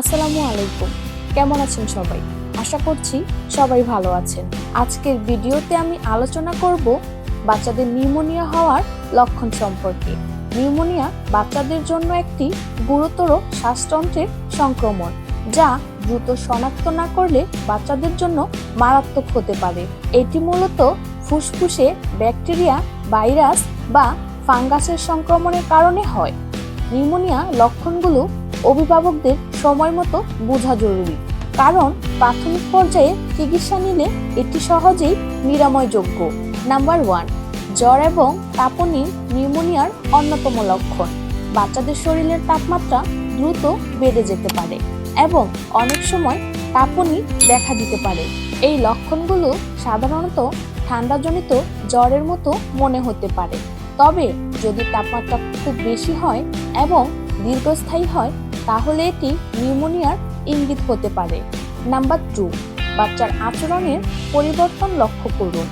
আসসালামু আলাইকুম। কেমন আছেন সবাই? আশা করছি সবাই ভালো আছেন। আজকের ভিডিওতে আমি আলোচনা করব বাচ্চাদের নিউমোনিয়া হওয়ার লক্ষণ সম্পর্কে। নিউমোনিয়া বাচ্চাদের জন্য একটি গুরুতর শ্বাসতন্ত্রের সংক্রমণ, যা দ্রুত শনাক্ত না করলে বাচ্চাদের জন্য মারাত্মক হতে পারে। এটি মূলত ফুসফুসে ব্যাকটেরিয়া, ভাইরাস বা ফাঙ্গাসের সংক্রমণের কারণে হয়। নিউমোনিয়া লক্ষণগুলো অভিভাবকদের সময় মতো বোঝা জরুরি। কারণ প্রাথমিক পর্যায়ে চিকিৎসা নিলে এটি সহজেই নিরাময়যোগ্য। নাম্বার ওয়ান, জ্বর এবং কাঁপুনি নিউমোনিয়ার অন্যতম লক্ষণ। বাচ্চাদের শরীরের তাপমাত্রা দ্রুত বেড়ে যেতে পারে এবং অনেক সময় কাঁপুনি দেখা দিতে পারে। এই লক্ষণগুলো সাধারণত ঠান্ডাজনিত জ্বরের মতো মনে হতে পারে। তবে যদি তাপমাত্রা খুব বেশি হয় এবং দীর্ঘস্থায়ী হয় তাহলে এটি নিউমোনিয়ার ইঙ্গিত হতে পারে। নাম্বার টু, বাচ্চার আচরণের পরিবর্তন লক্ষ্য করুন।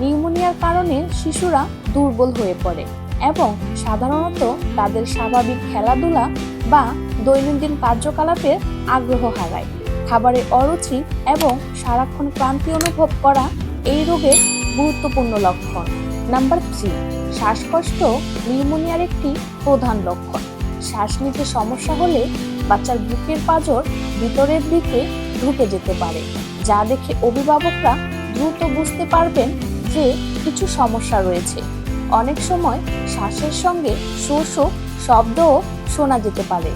নিউমোনিয়ার কারণে শিশুরা দুর্বল হয়ে পড়ে এবং সাধারণত তাদের স্বাভাবিক খেলাধুলা বা দৈনন্দিন কার্যকলাপের আগ্রহ হারায়। খাবারে অরুচি এবং সারাক্ষণ ক্লান্তি অনুভব করা এই রোগের গুরুত্বপূর্ণ লক্ষণ। নাম্বার থ্রি, শ্বাসকষ্ট নিউমোনিয়ার একটি প্রধান লক্ষণ। শ্বাস নিতে সমস্যা হলে বাচ্চার বুকের পাঁজর ভিতরের দিকে ঢুকে যেতে পারে, যা দেখে অভিভাবকরা দ্রুত বুঝতে পারবেন যে কিছু সমস্যা রয়েছে। অনেক সময় শ্বাসের সঙ্গে শো শো শব্দও শোনা যেতে পারে।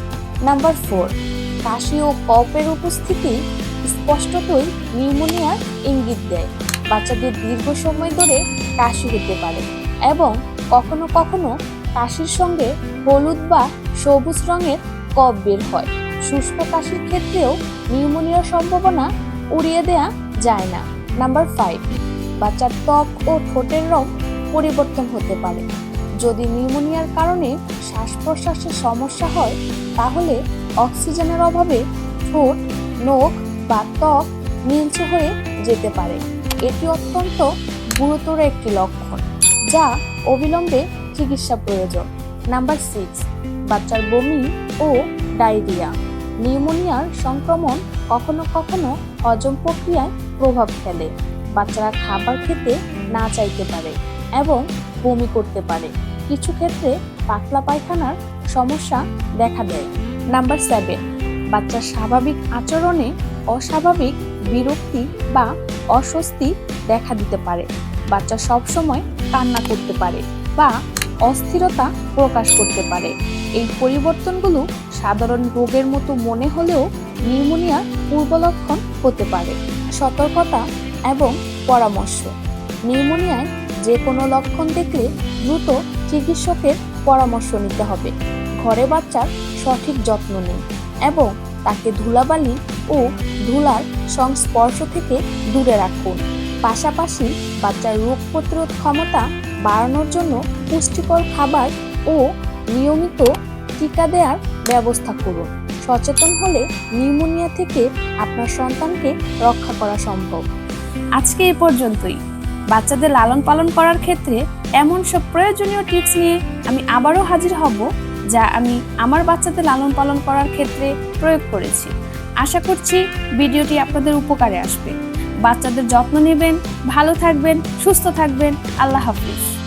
নাম্বার ফোর, কাশি ও কপের উপস্থিতি স্পষ্টতই নিউমোনিয়ার ইঙ্গিত দেয়। বাচ্চাদের দীর্ঘ সময় ধরে কাশি হতে পারে এবং কখনো কখনো কাশির সঙ্গে হলুদ বা সবুজ রঙের কফ বের হয়। শুষ্ক কাশির ক্ষেত্রেও নিউমোনিয়ার সম্ভাবনা উড়িয়ে দেয়া যায় না। নাম্বার ফাইভ, বাচ্চার ত্বক ও ঠোঁটের রং পরিবর্তন হতে পারে। যদি নিউমোনিয়ার কারণে শ্বাস প্রশ্বাসের সমস্যা হয়, তাহলে অক্সিজেনের অভাবে ঠোঁট, নখ বা ত্বক নীলচে হয়ে যেতে পারে। এটি অত্যন্ত গুরুতর একটি লক্ষণ, যা অবিলম্বে চিকিৎসা প্রয়োজন। নাম্বার সিক্স, বাচ্চার বমি ও ডায়রিয়া। নিউমোনিয়ার সংক্রমণ কখনো কখনো হজম প্রক্রিয়ায় প্রভাব ফেলে। বাচ্চারা খাবার খেতে না চাইতে পারে এবং বমি করতে পারে। কিছু ক্ষেত্রে পাতলা পায়খানার সমস্যা দেখা দেয়। নাম্বার সেভেন বাচ্চার স্বাভাবিক আচরণে অস্বাভাবিক বিরক্তি বা অস্বস্তি দেখা দিতে পারে। বাচ্চা সবসময় কান্না করতে পারে বা অস্থিরতা প্রকাশ করতে পারে। এই পরিবর্তনগুলো সাধারণ রোগের মতো মনে হলেও নিউমোনিয়ার পূর্বলক্ষণ হতে পারে। সতর্কতা এবং পরামর্শ। নিউমোনিয়ায় যে কোনো লক্ষণ দেখলে দ্রুত চিকিৎসকের পরামর্শ নিতে হবে। ঘরে বাচ্চার সঠিক যত্ন নিন এবং তাকে ধুলাবালি ও ধুলার সংস্পর্শ থেকে দূরে রাখুন। পাশাপাশি বাচ্চার রোগ প্রতিরোধ ক্ষমতা বাড়ানোর জন্য পুষ্টিকর খাবার ও নিয়মিত টিকা দেওয়ার ব্যবস্থা করুন। সচেতন হলে নিউমোনিয়া থেকে আপনার সন্তানকে রক্ষা করা সম্ভব। আজকে এ পর্যন্তই। বাচ্চাদের লালন পালন করার ক্ষেত্রে এমন সব প্রয়োজনীয় টিপস নিয়ে আমি আবারও হাজির হব, যা আমি আমার বাচ্চাদের লালন পালন করার ক্ষেত্রে প্রয়োগ করেছি। আশা করছি ভিডিওটি আপনাদের উপকারে আসবে। বাচ্চাদের যত্ন নেবেন ভালো থাকবেন সুস্থ থাকবেন। আল্লাহ হাফিজ।